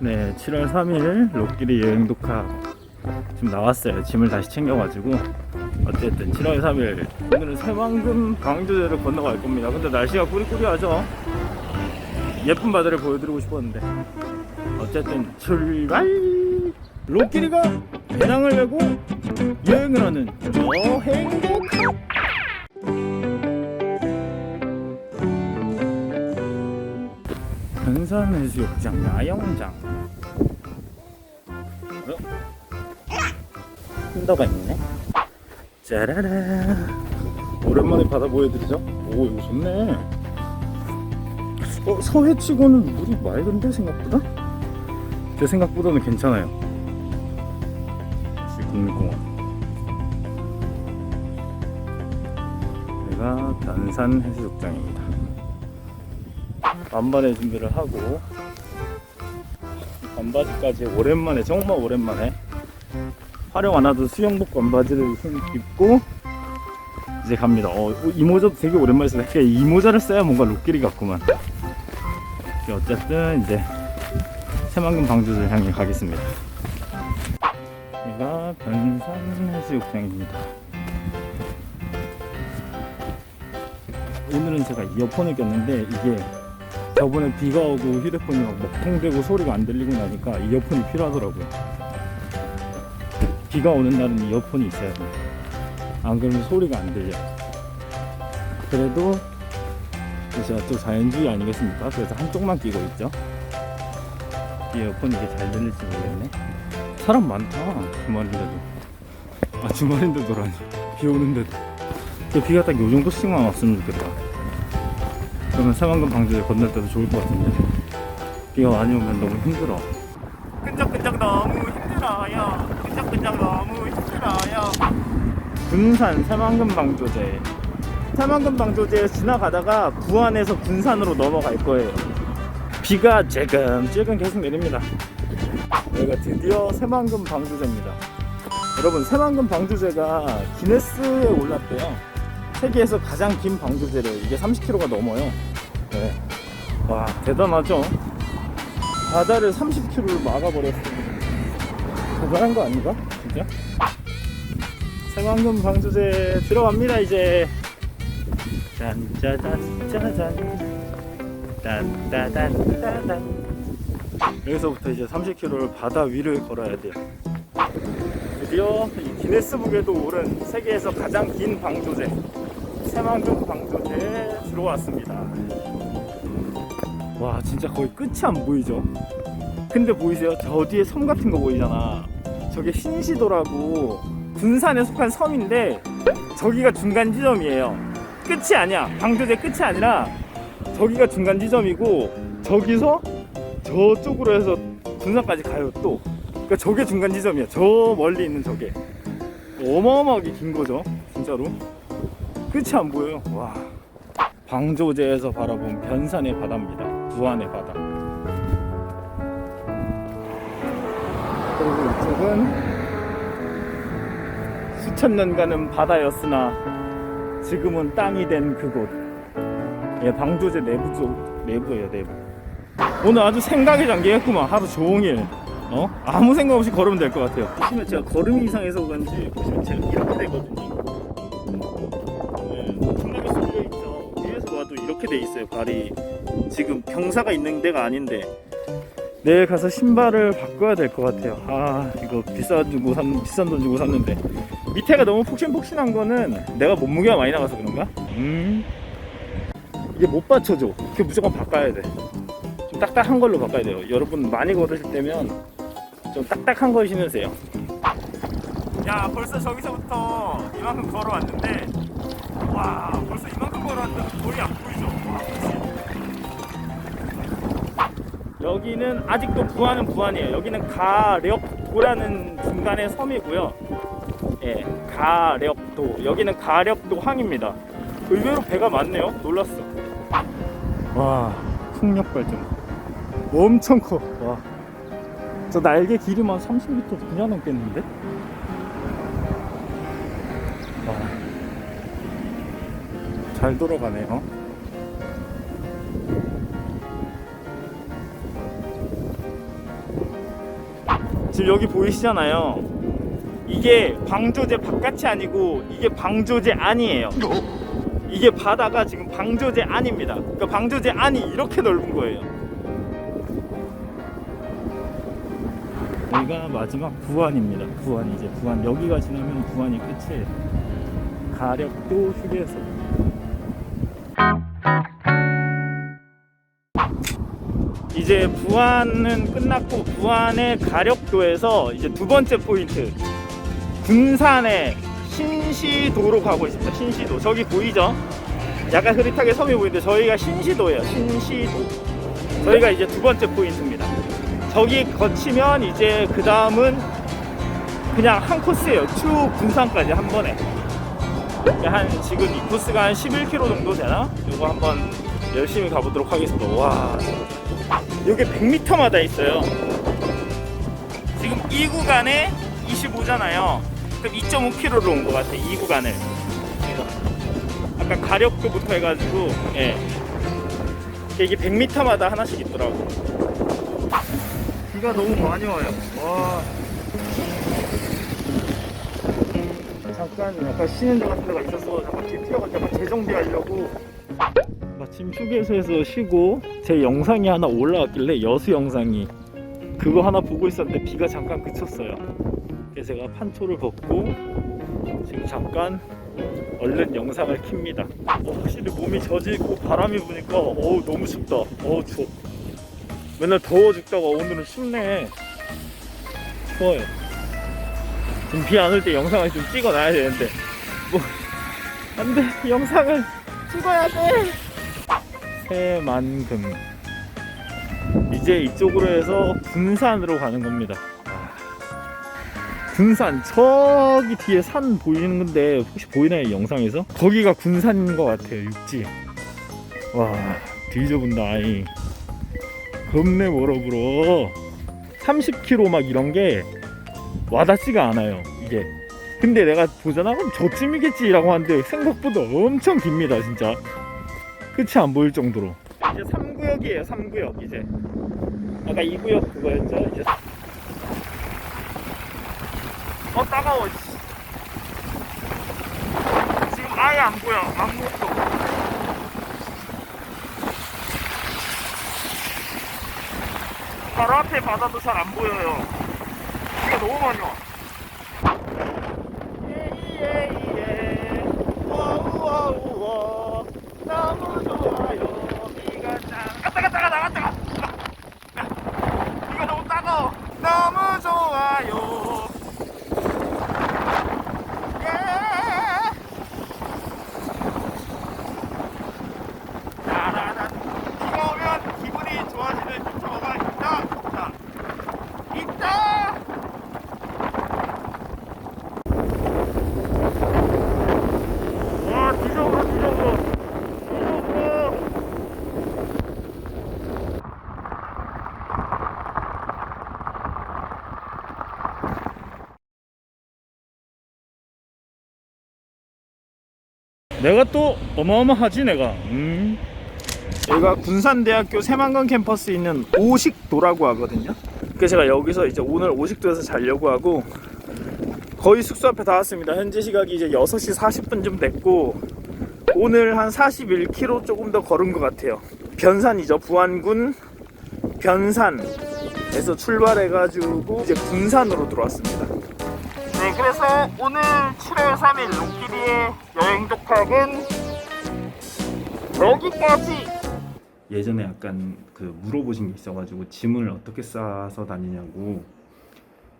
네, 7월 3일 롯길이 여행 독학 지금 나왔어요. 짐을 다시 챙겨가지고 어쨌든 7월 3일 오늘은 새만금 강조제를 건너갈 겁니다. 근데 날씨가 꾸리꾸리하죠. 예쁜 바다를 보여드리고 싶었는데 어쨌든 출발! 롯길이가 배낭을 메고 여행을 하는 여행 독학! 근산해수욕장 야영장 흔더가 있네. 짜라라. 오랜만에 바다 보여드리죠? 오 이거 좋네. 어 서해치고는 물이 맑은데 생각보다? 제 생각보다는 괜찮아요. 국립공원. 여기가 단산 해수욕장입니다. 반반의 준비를 하고 반바지까지 오랜만에 정말 오랜만에 활용 안 하던 수영복 반바지를 입고 이제 갑니다. 어, 이 모자도 되게 오랜만에 쓰네. 그냥 이 모자를 써야 뭔가 룩길이 같구만. 어쨌든 이제 새만금 방주를 향해 가겠습니다. 여기가 변산 해수욕장입니다. 오늘은 제가 이어폰을 꼈는데 이게 저번에 비가 오고 휴대폰이 막 먹통되고 소리가 안 들리고 나니까 이어폰이 필요하더라고요. 비가 오는 날은 이어폰이 있어야 돼요. 안 그러면 소리가 안 들려요. 그래도 제가 또 자연주의 아니겠습니까? 그래서 한쪽만 끼고 있죠. 이어폰 이게 잘 들릴지 모르겠네. 사람 많다. 주말인데도. 아 주말인데도라니. 비 오는데도. 그 비가 딱 요 정도씩만 왔으면 좋겠다. 그러면 사만금 방주에 건널 때도 좋을 것 같은데 비가 많이 오면 너무 힘들어 끈적끈적 너무 힘들어요 끈적끈적 너무 힘들어요 군산 새만금 방조제 새만금 방조제 지나가다가 부안에서 군산으로 넘어갈 거예요 비가 찔끔찔끔 계속 내립니다 여기가 드디어 새만금 방조제입니다 여러분 새만금 방조제가 기네스에 올랐대요 세계에서 가장 긴 방조제를 이게 30km가 넘어요. 네. 와 대단하죠. 바다를 30km를 막아버렸어요. 대단한 거 아닌가? 진짜? 새만금 방조제 들어갑니다 이제. 짠짜잔 짜잔 딴따단 따단 여기서부터 이제 30km를 바다 위를 걸어야 돼요. 드디어 이 기네스북에도 오른 세계에서 가장 긴 방조제 새만금 방조제에 들어왔습니다 와 진짜 거의 끝이 안 보이죠 근데 보이세요? 저 뒤에 섬 같은 거 보이잖아 저게 신시도라고 군산에 속한 섬인데 저기가 중간 지점이에요 끝이 아니야 방조제 끝이 아니라 저기가 중간 지점이고 저기서 저쪽으로 해서 군산까지 가요 또 그러니까 저게 중간 지점이야. 저 멀리 있는 저게. 어마어마하게 긴 거죠. 진짜로. 끝이 안 보여요. 와. 방조제에서 바라본 변산의 바다입니다. 부안의 바다. 그리고 이쪽은 수천 년간은 바다였으나 지금은 땅이 된 그곳. 예, 방조제 내부 쪽 내부예요, 내부. 오늘 아주 생각에 잠기겠구만. 하루 종일. 어? 아무 생각 없이 걸으면 될 것 같아요. 보시면 제가 걸음이 이상해서 그런지 보시면 제가 이렇게 되거든요. 네, 생각이 쏠려 있죠. 위에서 봐도 이렇게 돼 있어요. 발이 지금 경사가 있는 데가 아닌데 내일 가서 신발을 바꿔야 될 것 같아요. 아 이거 비싸 주고 산 비싼 돈 주고 샀는데 밑에가 너무 폭신폭신한 거는 내가 몸무게가 많이 나가서 그런가? 음 이게 못 받쳐줘. 그 무조건 바꿔야 돼. 좀 딱딱한 걸로 바꿔야 돼요. 여러분 많이 걸으실 때면 좀 딱딱한 거 신으세요. 야 벌써 저기서부터 이만큼 걸어왔는데 와 벌써 이만큼 걸어왔는데 거의 안 보이 여기는 아직도 부안은 부안이에요. 여기는 가력도라는 중간의 섬이고요. 예, 가력도. 여기는 가력도 항입니다. 의외로 배가 많네요. 놀랐어. 와, 풍력 발 전. 엄청 커. 와. 저 날개 길이만 30m 그냥 넘겠는데? 와. 잘 돌아가네요. 지금 여기 보이시잖아요. 이게 방조제 바깥이 아니고 이게 방조제 안이에요. 이게 바다가 지금 방조제 안입니다. 그러니까 방조제 안이 이렇게 넓은 거예요. 여기가 마지막 부안입니다. 부안 이제 부안 여기가 지나면 부안이 끝이에요. 가력도 휴게소. 이제 부안은 끝났고 부안의 가력도에서 이제 두 번째 포인트 군산의 신시도로 가고 있습니다. 신시도 저기 보이죠? 약간 흐릿하게 섬이 보이는데 저희가 신시도예요. 신시도. 저희가 이제 두 번째 포인트입니다. 저기 거치면 이제 그 다음은 그냥 한 코스예요. 쭉 군산까지 한 번에. 한 지금 이 코스가 한 11km 정도 되나? 이거 한번 열심히 가보도록 하겠습니다. 와, 여기 100m마다 있어요. 지금 이 구간에 25잖아요. 그럼 2.5km로 온 것 같아. 이 구간을. 아까 가력도부터 해가지고 예. 이게 100m마다 하나씩 있더라고. 비가 너무 많이 와요. 와. 잠깐 약간 쉬는 데 같은 데가 있어서 잠깐 DP가 잠깐 재정비하려고 마침 휴게소에서 쉬고 제 영상이 하나 올라왔길래 여수 영상이 그거 하나 보고 있었는데 비가 잠깐 그쳤어요. 그래서 제가 판초를 벗고 지금 잠깐 얼른 영상을 킵니다. 어, 확실히 몸이 젖이고 바람이 부니까 어우 너무 춥다. 어우 추워. 맨날 더워 죽다가 오늘은 춥네. 추워요. 지금 비 안 올 때 영상을 좀 찍어놔야 되는데 뭐 안돼 영상을 찍어야 돼. 새만금 이제 이쪽으로 해서 군산으로 가는 겁니다. 아, 군산 저기 뒤에 산 보이는 건데 혹시 보이나요 이 영상에서? 거기가 군산인 것 같아요 육지. 와 뒤져본다 아이. 겁내 멀어 불어. 30km 막 이런 게 와닿지가 않아요 이게. 근데 내가 보잖아 그럼 저쯤이겠지라고 하는데 생각보다 엄청 깁니다 진짜. 끝이 안 보일 정도로. 이제 3구역이에요 3구역 이제. 아까 2구역 그거였죠 이제. 어 따가워 씨. 지금 아예 안 보여 아무것도 바로 앞에 바다도 잘 안 보여요 비가 너무 많이 와 예예예 와우와우와 너무 좋아요 비가 짱 아따 가따 가따 가따 가 비가 너무 따가워 너무 좋아요 예 라라라 비가 오면 기분이 좋아지는 유튜버가 있다 있다 있다 와 뒤져버려 뒤져버려 뒤져버려 내가 또 어마어마하지 내가. 음. 여기가 군산대학교 새만금 캠퍼스에 있는 오식도라고 하거든요. 그래서 제가 여기서 이제 오늘 오식도에서 자려고 하고 거의 숙소 앞에 다 왔습니다. 현재 시각이 이제 6시 40분쯤 됐고 오늘 한 41km 조금 더 걸은 것 같아요. 변산이죠. 부안군 변산에서 출발해가지고 이제 군산으로 들어왔습니다 네 그래서 오늘 7월 3일 로끼리의 여행 독학은 여기까지! 예전에 약간 그 물어보신 게 있어가지고 짐을 어떻게 싸서 다니냐고.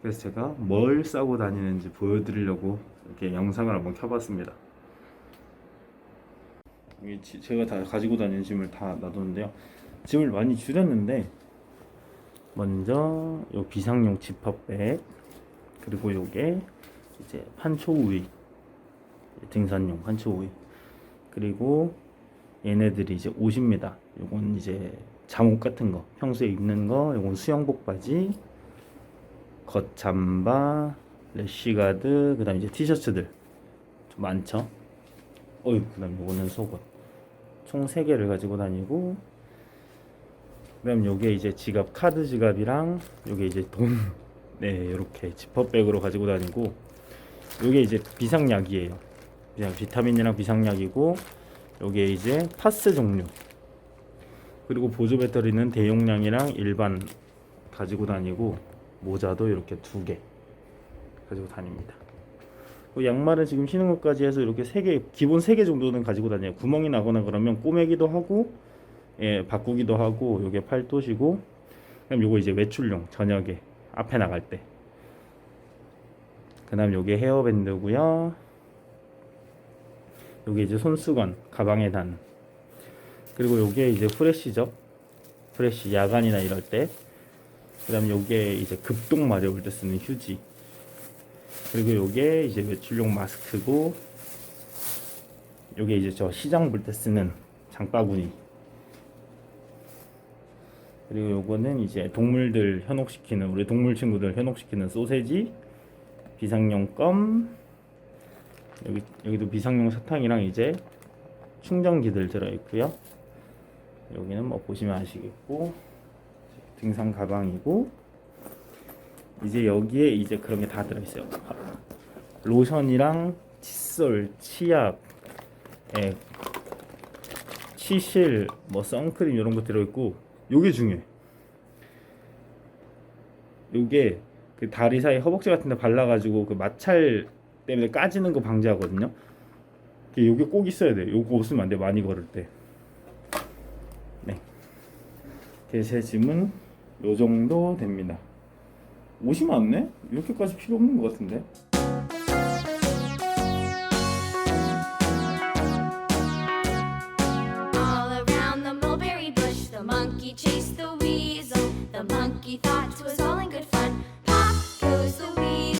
그래서 제가 뭘 싸고 다니는지 보여드리려고 이렇게 영상을 한번 켜봤습니다. 지- 제가 다 가지고 다니는 짐을 다 놔뒀는데요. 짐을 많이 줄였는데 먼저 요 비상용 지퍼백 그리고 요게 이제 판초 우익 등산용 판초 우익 그리고 얘네들이 이제 옷입니다. 요건 이제 잠옷 같은 거 평소에 입는 거 요건 수영복 바지 겉잠바 래쉬가드 그 다음 이제 티셔츠들. 좀 많죠? 어휴 그 다음 요거는 속옷. 총 3개를 가지고 다니고 그 다음 요게 이제 지갑 카드 지갑이랑 요게 이제 돈 네, 이렇게 지퍼백으로 가지고 다니고 이게 이제 비상약이에요. 그냥 비타민이랑 비상약이고 요게 이제 파스 종류. 그리고 보조 배터리는 대용량이랑 일반 가지고 다니고 모자도 이렇게 두 개 가지고 다닙니다. 그 양말은 지금 신은 것까지 해서 이렇게 세 개, 기본 세 개 정도는 가지고 다녀요. 구멍이 나거나 그러면 꼬매기도 하고, 예, 바꾸기도 하고, 요게 팔토시고, 그럼 요거 이제 외출용 저녁에 앞에 나갈 때. 그 다음 요게 헤어밴드고요. 요게 이제 손수건 가방에 단. 그리고 요게 이제 프레시죠. 프레시 야간이나 이럴 때. 그 다음 요게 이제 급동 마려울 때 쓰는 휴지. 그리고 요게 이제 외출용 마스크고 요게 이제 저 시장 볼 때 쓰는 장바구니 그리고 요거는 이제 동물들 현혹시키는 우리 동물 친구들 현혹시키는 소세지 비상용 껌 여기 여기도 비상용 사탕이랑 이제 충전기들 들어 있고요 여기는 뭐 보시면 아시겠고 등산 가방이고 이제 여기에 이제 그런 게 다 들어 있어요. 로션이랑 칫솔, 치약, 예, 치실, 뭐 선크림 이런 거 들어 있고 요게 중요해. 요게 그 다리 사이 허벅지 같은 데 발라가지고 그 마찰 때문에 까지는 거 방지하거든요. 그 요게 꼭 있어야 돼. 요거 없으면 안 돼. 많이 걸을 때. 네. 제 짐은 요 정도 됩니다. 옷이 많네? 이렇게까지 필요 없는 것 같은데?